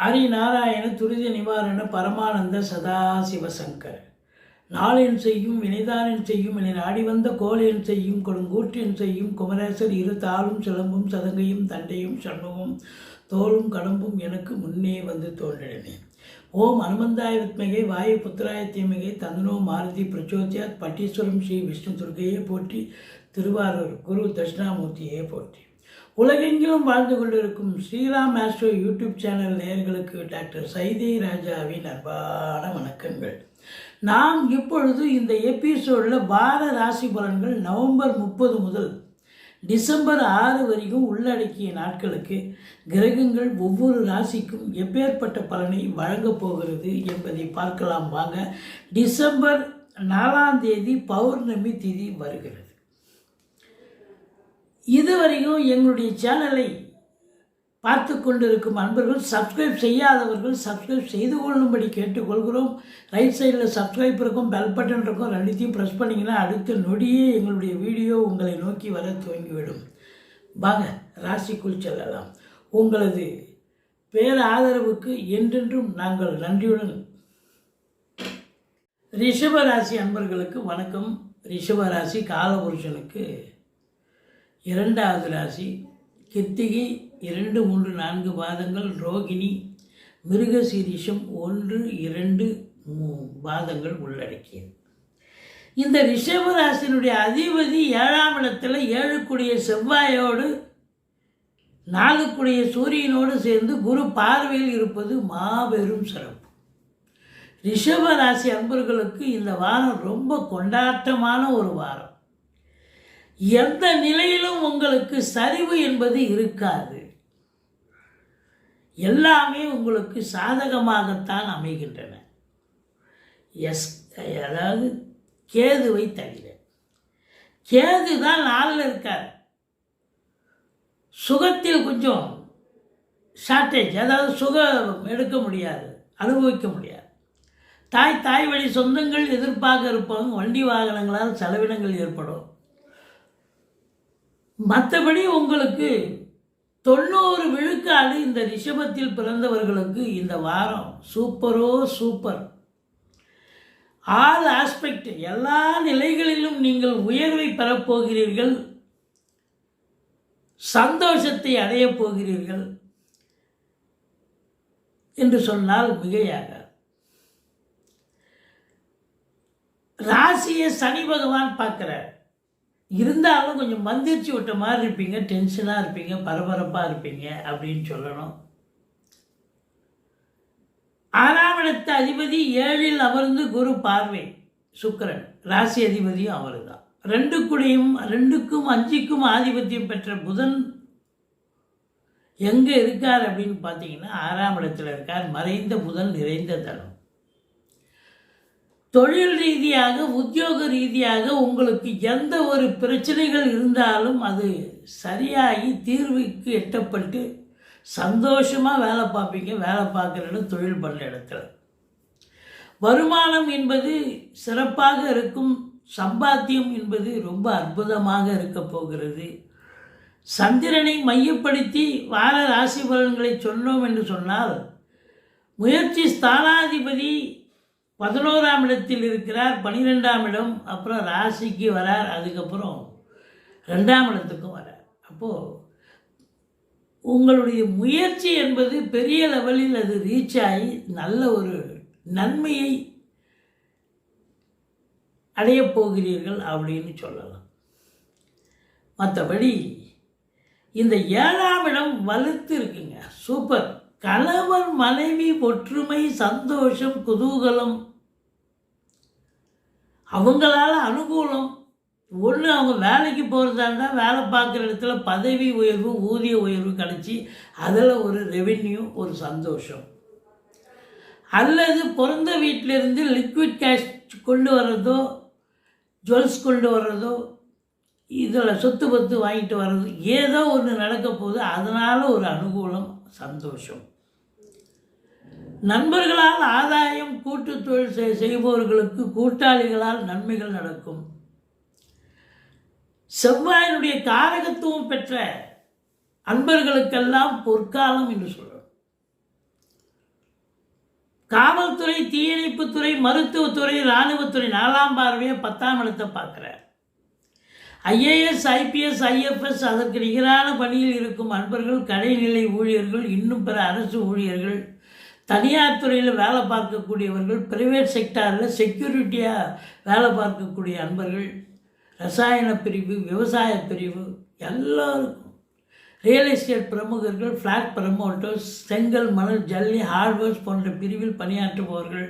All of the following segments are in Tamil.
ஹரிநாராயண துரித நிவாரண பரமானந்த சதாசிவசங்கர். நாளின் செய்யும் வினைதானின் செய்யும் என நாடி வந்த கோலென் செய்யும் கொடுங்கூற்றின் செய்யும் குமரேசர் இரு தாளும் சிலம்பும் சதங்கையும் தண்டையும் சண்முகம் தோளும் கடம்பும் எனக்கு முன்னே வந்து தோன்றினேன் ஓம் அனுமந்தாய வித்மகை வாயு புத்திராய தந்தனோ மாருதி பிரச்சோத்யாத் பட்டீஸ்வரம் ஸ்ரீ விஷ்ணு துர்கையே போற்றி திருவாரூர் குரு தட்சிணாமூர்த்தியே போற்றி. உலகெங்கிலும் வாழ்ந்து கொண்டிருக்கும் ஸ்ரீராம் ஆஸ்ட்ரோ யூடியூப் சேனல் நேயர்களுக்கு டாக்டர் சைதை ராஜாவின் அன்பான வணக்கங்கள். நாம் இப்பொழுது இந்த எபிசோடில் வார ராசி பலன்கள் நவம்பர் முப்பது முதல் டிசம்பர் ஆறு வரைக்கும் உள்ளடக்கிய நாட்களுக்கு கிரகங்கள் ஒவ்வொரு ராசிக்கும் எப்பேற்பட்ட பலனை வழங்கப் போகிறது என்பதை பார்க்கலாம் வாங்க. டிசம்பர் நாலாம் தேதி பௌர்ணமி திதி வருகிறது. இதுவரையும் எங்களுடைய சேனலை பார்த்து கொண்டிருக்கும் அன்பர்கள் சப்ஸ்கிரைப் செய்யாதவர்கள் சப்ஸ்கிரைப் செய்து கொள்ளும்படி கேட்டுக்கொள்கிறோம். ரைட் சைடில் சப்ஸ்கிரைப் இருக்கும் பெல் பட்டன் இருக்கும் ரெண்டுத்தையும் ப்ரெஸ் பண்ணிங்கன்னா அடுத்த நொடியே எங்களுடைய வீடியோ உங்களை நோக்கி வர துவங்கிவிடும். வாங்க ராசிக்குள் செல்லலாம். உங்களது பேர ஆதரவுக்கு என்றென்றும் நாங்கள் நன்றியுடன் ரிஷபராசி அன்பர்களுக்கு வணக்கம். ரிஷபராசி காலபுருஷனுக்கு இரண்டாவது ராசி கிருத்திகை இரண்டு மூன்று நான்கு பாதங்கள் ரோகிணி மிருகசீரிஷம் ஒன்று இரண்டு மூ- பாதங்கள் உள்ளடக்கியது. இந்த ரிஷபராசினுடைய அதிபதி ஏழாம் இடத்தில் ஏழுக்குடைய செவ்வாயோடு நாலுக்குடைய சூரியனோடு சேர்ந்து குரு பார்வையில் இருப்பது மாபெரும் சிறப்பு. ரிஷபராசி அன்பர்களுக்கு இந்த வாரம் ரொம்ப கொண்டாட்டமான ஒரு வாரம். எந்த நிலையிலும் உங்களுக்கு சரிவு என்பது இருக்காது. எல்லாமே உங்களுக்கு சாதகமாகத்தான் அமைகின்றன. எஸ் அதாவது கேதுவை தவிர. கேது தான் நாளில் இருக்கார். சுகத்தில் கொஞ்சம் ஷார்ட்டேஜ் அதாவது சுகம் எடுக்க முடியாது அனுபவிக்க முடியாது. தாய் தாய் வழி சொந்தங்கள் எதிர்ப்பாக இருப்பாங்க வண்டி வாகனங்களால் செலவினங்கள் ஏற்படும். மற்றபடி உங்களுக்கு தொண்ணூறு விழுக்காடு இந்த ரிஷபத்தில் பிறந்தவர்களுக்கு இந்த வாரம் சூப்பரோ சூப்பர். ஆல் ஆஸ்பெக்ட் எல்லா நிலைகளிலும் நீங்கள் உயர்வை பெறப்போகிறீர்கள் சந்தோஷத்தை அடையப் போகிறீர்கள். என்று சொன்னால் மிகையாக. ராசியை சனி பகவான் பார்க்கிறார். இருந்தாலும் கொஞ்சம் மந்திரிச்சு விட்ட மாதிரி இருப்பீங்க டென்ஷனாக இருப்பீங்க பரபரப்பாக இருப்பீங்க அப்படின்னு சொல்லணும். ஆறாம் இடத்து அதிபதி ஏழில் அமர்ந்து குரு பார்வை சுக்கரன். ராசி அதிபதியும் அவர் தான் ரெண்டு ரெண்டுக்கும் அஞ்சுக்கும் ஆதிபத்தியம் பெற்ற புதன் எங்கே இருக்கார் அப்படின்னு பார்த்தீங்கன்னா ஆறாம் இடத்துல இருக்கார். மறைந்த புதன் நிறைந்த தளம் தொழில் ரீதியாக உத்தியோக ரீதியாக உங்களுக்கு எந்த ஒரு பிரச்சனைகள் இருந்தாலும் அது சரியாகி தீர்வுக்கு எட்டப்பட்டு சந்தோஷமாக வேலை பார்ப்பீங்க வேலை பார்க்குற தொழில் பண்ணுற இடத்துல. வருமானம் என்பது சிறப்பாக இருக்கும் சம்பாத்தியம் என்பது ரொம்ப அற்புதமாக இருக்க போகிறது. சந்திரனை மையப்படுத்தி வார ராசி பலன்களை சொன்னோம் என்று சொன்னால் முயற்சி ஸ்தானாதிபதி பதினோராம் இடத்தில் இருக்கிறார் பனிரெண்டாம் இடம் அப்புறம் ராசிக்கு வரார் அதுக்கப்புறம் ரெண்டாம் இடத்துக்கும் வரார். அப்போது உங்களுடைய முயற்சி என்பது பெரிய லெவலில் அது ரீச் ஆகி நல்ல ஒரு நன்மையை அடையப் போகிறீர்கள் அப்படின்னு சொல்லலாம். மற்றபடி இந்த ஏழாம் இடம் வலுத்து இருக்குங்க. சூப்பர். கணவன் மனைவி ஒற்றுமை சந்தோஷம் குதூகலம். அவங்களால அனுகூலம். ஒன்று அவங்க வேலைக்கு போகிறதா இருந்தால் வேலை பார்க்குற இடத்துல பதவி உயர்வு ஊதிய உயர்வு கிடச்சி அதில் ஒரு ரெவென்யூ ஒரு சந்தோஷம். அல்லது பிறந்த வீட்டிலேருந்து லிக்விட் கேஷ் கொண்டு வர்றதோ ஜுவல்ஸ் கொண்டு வர்றதோ இதில் சொத்து பத்து வாங்கிட்டு வர்றது ஏதோ ஒன்று நடக்க போகுது அதனால் ஒரு அனுகூலம் சந்தோஷம். நண்பர்களால் ஆதாயம் கூட்டு தொழில் செய்- செய்பவர்களுக்கு கூட்டாளிகளால் நன்மைகள் நடக்கும். செவ்வாயினுடைய காரகத்துவம் பெற்ற அன்பர்களுக்கெல்லாம் பொற்காலம் என்று சொல்கிறோம் காவல்துறை தீயணைப்புத்துறை மருத்துவத்துறை இராணுவத்துறை நாலாம் பார்வையை பத்தாம் இடத்தை பார்க்குறார். ஐஏஎஸ் ஐபிஎஸ் ஐஎஃப்எஸ் அதற்கு நிகரான பணியில் இருக்கும் அன்பர்கள் கடைநிலை ஊழியர்கள் இன்னும் பிற அரசு ஊழியர்கள் தனியார் துறையில் வேலை பார்க்கக்கூடியவர்கள் பிரைவேட் செக்டாரில் செக்யூரிட்டியாக வேலை பார்க்கக்கூடிய அன்பர்கள் ரசாயன பிரிவு விவசாய பிரிவு எல்லோருக்கும். ரியல் எஸ்டேட் பிரமுகர்கள் ஃப்ளாட் ப்ரமோட்டர்ஸ் செங்கல் மணல் ஜல்லி ஹார்ட்வேர்ஸ் போன்ற பிரிவில் பணியாற்றுபவர்கள்.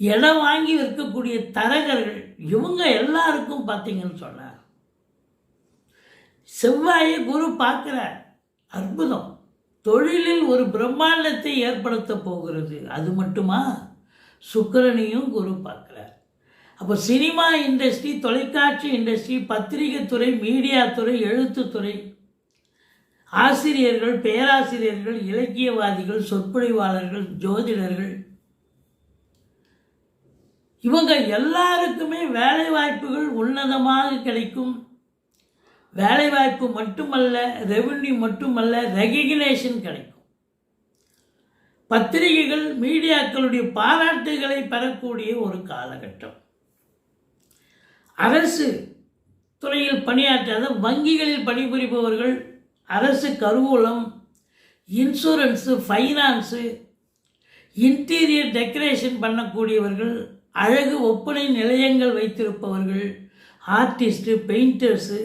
இடம் வாங்கி விற்கக்கூடிய தரகர்கள் இவங்க எல்லாருக்கும் பார்த்தீங்கன்னு சொன்னார். செவ்வாயை குரு பார்க்குற அற்புதம். தொழிலில் ஒரு பிரம்மாண்டத்தை ஏற்படுத்த போகிறது. அது மட்டுமா? சுக்கிரனையும் குரு பார்க்குறார். அப்போ சினிமா இண்டஸ்ட்ரி தொலைக்காட்சி இண்டஸ்ட்ரி பத்திரிகை துறை மீடியா துறை எழுத்துத்துறை ஆசிரியர்கள் பேராசிரியர்கள் இலக்கியவாதிகள் சொற்பொழிவாளர்கள் ஜோதிடர்கள் இவங்க எல்லாருக்குமே வேலை வாய்ப்புகள் உன்னதமாக கிடைக்கும். வேலைவாய்ப்பு மட்டுமல்ல ரெவன்யூ மட்டுமல்ல ரெகக்னேஷன் கிடைக்கும். பத்திரிகைகள் மீடியாக்களுடைய பாராட்டுகளை பெறக்கூடிய ஒரு காலகட்டம். அரசு துறையில் பணியாற்றாத வங்கிகளில் பணிபுரிபவர்கள் அரசு கருவூலம் இன்சூரன்ஸு ஃபைனான்ஸு இன்டீரியர் டெக்கரேஷன் பண்ணக்கூடியவர்கள் அழகு ஒப்பனை நிலையங்கள் வைத்திருப்பவர்கள் ஆர்டிஸ்ட்டு பெயிண்டர்ஸு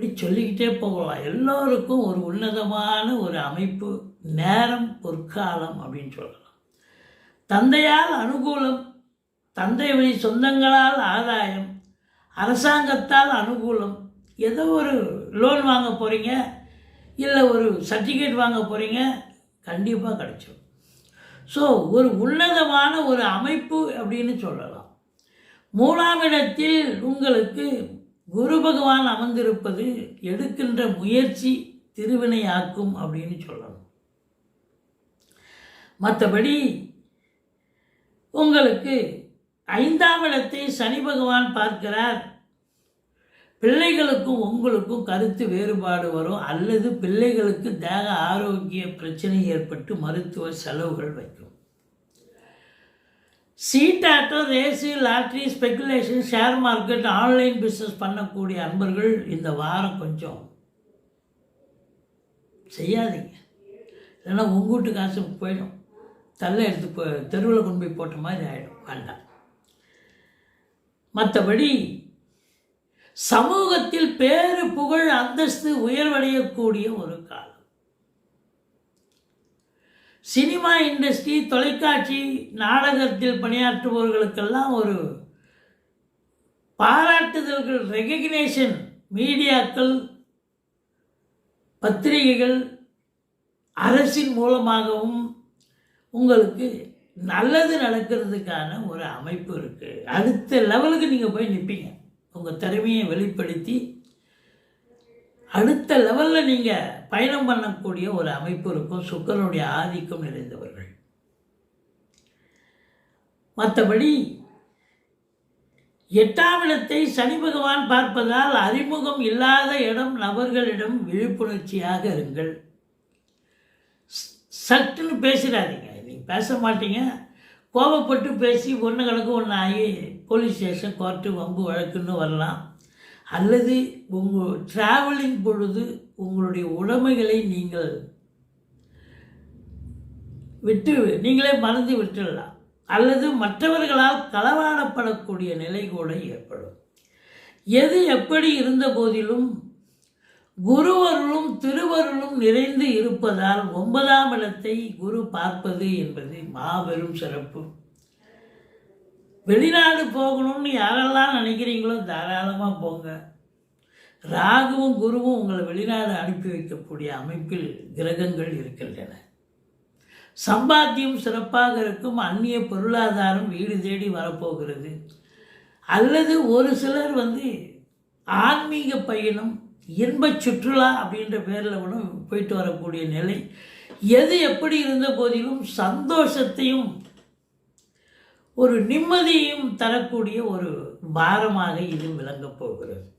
இப்படி சொல்லிக்கிட்டே போகலாம். எல்லோருக்கும் ஒரு உன்னதமான ஒரு அமைப்பு நேரம் பொற்காலம் அப்படின்னு சொல்லலாம். தந்தையால் அனுகூலம் தந்தை வழி சொந்தங்களால் ஆதாயம் அரசாங்கத்தால் அனுகூலம். ஏதோ ஒரு லோன் வாங்க போகிறீங்க இல்லை ஒரு சர்டிஃபிகேட் வாங்க போகிறீங்க கண்டிப்பாக கிடைச்சிடும் ஸோ ஒரு உன்னதமான ஒரு அமைப்பு அப்படின்னு சொல்லலாம். மூணாம் இடத்தில் உங்களுக்கு குரு பகவான் அமர்ந்திருப்பது எடுக்கின்ற முயற்சி திருவினையாக்கும் அப்படின்னு சொல்லலாம் மற்றபடி உங்களுக்கு ஐந்தாம் இடத்தை சனி பகவான் பார்க்கிறார். பிள்ளைகளுக்கும் உங்களுக்கும் கருத்து வேறுபாடு வரும். அல்லது பிள்ளைகளுக்கு தேக ஆரோக்கிய பிரச்சனை ஏற்பட்டு மருத்துவ செலவுகள் வைக்கும். சீட்டாட்டம் race lottery speculation share market online business பண்ணக்கூடிய அன்பர்கள் இந்த வாரம் கொஞ்சம் செய்யாதீங்க. இல்லைன்னா உங்கள் வீட்டு காசு போயிடும். தள்ள எடுத்து போ தெருவில் கொண்டு போய் போட்ட மாதிரி ஆகிடும் வேண்டாம். மற்றபடி சமூகத்தில் பேரு புகழ் அந்தஸ்து உயர்வடையக்கூடிய ஒரு காலம். சினிமா இண்டஸ்ட்ரி தொலைக்காட்சி நாடகத்தில் பணியாற்றுபவர்களுக்கெல்லாம் ஒரு பாராட்டுதல்கள் ரெகக்னேஷன் மீடியாக்கள் பத்திரிகைகள் அரசின் மூலமாகவும் உங்களுக்கு நல்லது நடக்கிறதுக்கான ஒரு அமைப்பு இருக்குது அடுத்த லெவலுக்கு நீங்கள் போய் நிற்பீங்க உங்கள் திறமையை வெளிப்படுத்தி அடுத்த லெவலில் நீங்கள் பயணம் பண்ணக்கூடிய ஒரு அமைப்பு இருக்கும். சுக்கரனுடைய ஆதிக்கம் நிறைந்தவர்கள். மற்றபடி எட்டாம் இடத்தை சனி பகவான் பார்ப்பதால் அறிமுகம் இல்லாத இடம் நபர்களிடம் விழிப்புணர்ச்சியாக இருங்கள். சட்டுன்னு பேசிடாதீங்க. நீங்கள் பேச மாட்டீங்க. கோபப்பட்டு பேசி ஒன்று கணக்கு ஒன்று ஆகி போலீஸ் ஸ்டேஷன் கோர்ட்டு வம்பு வழக்குன்னு வரலாம். அல்லது உங்கள் ட்ராவலிங் பொழுது உங்களுடைய உடைமைகளை நீங்கள் விட்டு நீங்களே மறந்து விட்டுடலாம். அல்லது மற்றவர்களால் களவாடப்படக்கூடிய நிலை கூட ஏற்படும். எது எப்படி இருந்த போதிலும் குருவருளும் திருவருளும் நிறைந்து இருப்பதால் ஒன்பதாம் இடத்தை குரு பார்ப்பது என்பது மாபெரும் சிறப்பு. வெளிநாடு போகணும்னு யாரெல்லாம் நினைக்கிறீங்களோ தாராளமாக போங்க. ராகுவும் குருவும் உங்களை வெளிநாடு அனுப்பி வைக்கக்கூடிய அமைப்பில் கிரகங்கள் இருக்கின்றன. சம்பாத்தியம் சிறப்பாக இருக்கும் அந்நிய பொருளாதாரம் வீடு தேடி வரப்போகிறது. அல்லது ஒரு சிலர் வந்து ஆன்மீக பயணம் இன்பச் சுற்றுலா அப்படின்ற பேரில் கூட போயிட்டு வரக்கூடிய நிலை. எது எப்படி இருந்த போதிலும் சந்தோஷத்தையும் ஒரு நிம்மதியையும் தரக்கூடிய ஒரு பாரமாக இது விளங்கப் போகிறது.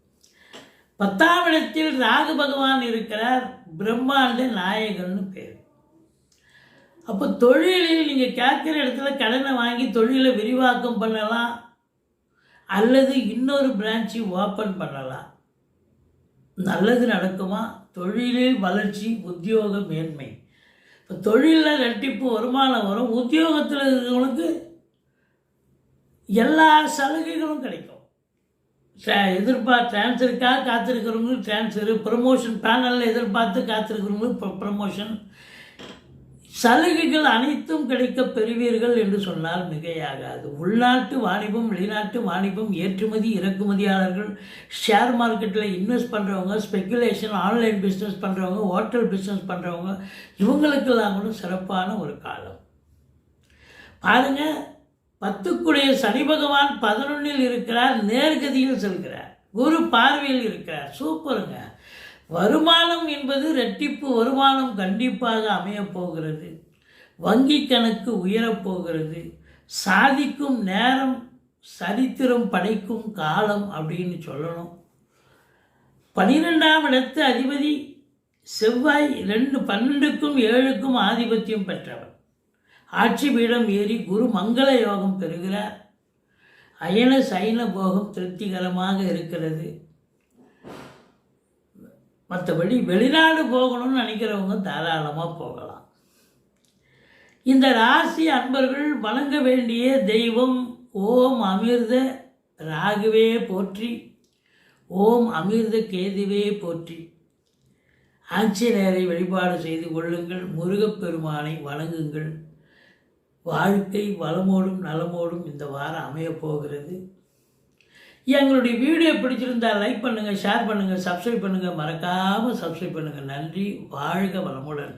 பத்தாம் இடத்தில் ராகு பகவான் இருக்கிறார். பிரம்மாண்ட நாயகன்னு பேர். அப்போ தொழிலில் நீங்கள் கேட்குற இடத்துல கடனை வாங்கி தொழிலை விரிவாக்கம் பண்ணலாம். அல்லது இன்னொரு பிரான்ச்சு ஓப்பன் பண்ணலாம். நல்லது நடக்குமா? தொழிலில் வளர்ச்சி உத்தியோக மேன்மை. இப்போ தொழிலில் ரெட்டிப்பு வருமானம் வரும். உத்தியோகத்தில் இருக்கிறவங்களுக்கு எல்லா சலுகைகளும் கிடைக்கும். ட்ரா- எதிர்பார்த்து ட்ரான்ஸ்ஃபருக்காக காத்திருக்கிறவங்களுக்கு ட்ரான்ஸ்ஃபரு ப்ரமோஷன் பேனலில் எதிர்பார்த்து காத்திருக்கிறவங்களுக்கு ப்ரமோஷன் சலுகைகள் அனைத்தும் கிடைக்க பெறுவீர்கள் என்று சொன்னால் மிகையாகாது. உள்நாட்டு வாணிபம் வெளிநாட்டு வாணிபம் ஏற்றுமதி இறக்குமதியாளர்கள் ஷேர் மார்க்கெட்டில் இன்வெஸ்ட் பண்ணுறவங்க ஸ்பெக்குலேஷன் ஆன்லைன் பிஸ்னஸ் பண்ணுறவங்க ஹோட்டல் பிஸ்னஸ் பண்ணுறவங்க இவங்களுக்கெல்லாம் கூட சிறப்பான ஒரு காலம். பாருங்க பத்துக்குடைய சனி பகவான் பதினொன்னில் இருக்கிறார் நேர்கதியில் செல்கிறார். குரு பார்வையில் இருக்கிறார். சூப்பருங்க. வருமானம் என்பது ரெட்டிப்பு வருமானம் கண்டிப்பாக அமையப் போகிறது. வங்கி கணக்கு உயரப் போகிறது. சாதிக்கும் நேரம் சரித்திரம் படைக்கும் காலம் அப்படின்னு சொல்லணும். பனிரெண்டாம் இடத்து அதிபதி செவ்வாய் ரெண்டு பன்னெண்டுக்கும் ஏழுக்கும் ஆதிபத்தியம் பெற்றவர். ஆட்சி பீடம் ஏறி குரு மங்கள யோகம் பெறுகிறார் அயன சைன போகம் திருப்திகரமாக இருக்கிறது. மற்றபடி வெளிநாடு போகணும்னு நினைக்கிறவங்க தாராளமாக போகலாம். இந்த ராசி அன்பர்கள் வணங்க வேண்டிய தெய்வம் ஓம் அமிர்த ராகுவே போற்றி. ஓம் அமிர்த கேதுவே போற்றி. ஆஞ்சநேயரை வழிபாடு செய்து கொள்ளுங்கள். முருகப்பெருமானை வணங்குங்கள். வாழ்க்கை வளமோடும் நலமோடும் இந்த வாரம் அமையப் போகிறது. எங்களுடைய வீடியோ பிடிச்சிருந்தா லைக் பண்ணுங்கள் ஷேர் பண்ணுங்கள் சப்ஸ்கிரைப் பண்ணுங்கள் மறக்காமல் சப்ஸ்கிரைப் பண்ணுங்கள் நன்றி வாழ்க வளமுடன்.